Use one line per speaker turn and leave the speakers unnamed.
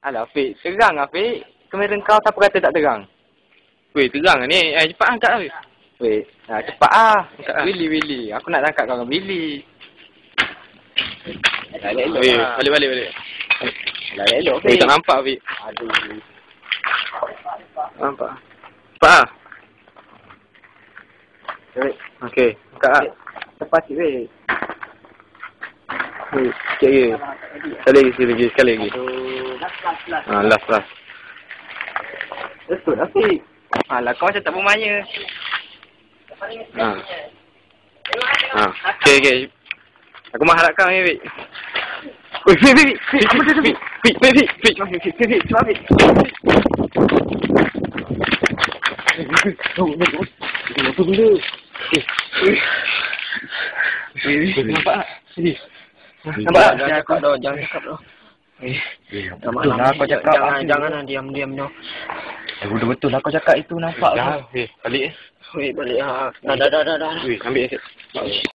Alah, Fik. Terang lah, Fik. Kemarin kau siapa kata tak terang?
Weh, terang lah ni. Eh, cepat angkat lah, weh.
Nah, cepat ah.
Angkat lah.
Willy, Willy. Aku nak tangkap kau dengan Willy. Dah elok
Weh,
lah.
balik, balik, balik.
Dah elok,
Weh,
Fik.
tak nampak, Weh.
Aduh.
Nampak. Cepat lah.
Fik,
Okey, angkat lah.
cepat sikit, Fik.
Weh, sikit lagi. Sekali lagi, sekali lagi, sekali lagi.
Aduh.
Ha, last, last.
Betul lah, Fik. Alah, kau macam tak bermaya.
Ha. Ha. Okey, okey. Aku mengharap kau ni, Weh. Weh, Fik, Fik, Fik. Apa tu, Fik? Fik, Fik, Fik, Fik.
Fik, Fik, Fik. Cepat, Fik.
Apa benda? Nampak tak? Sini. Nampak tak?
Jangan cakap dah, jangan cakap dah.
Betul lah kau cakap
Jangan, jangan
ni?
lah, diam-diam dah.
Eh, betul-betul lah kau cakap itu nampak.
Dah, Weh, balik eh.
Weh, balik lah. Dah, dah, dah, dah. dah.
Weh, ambil eh.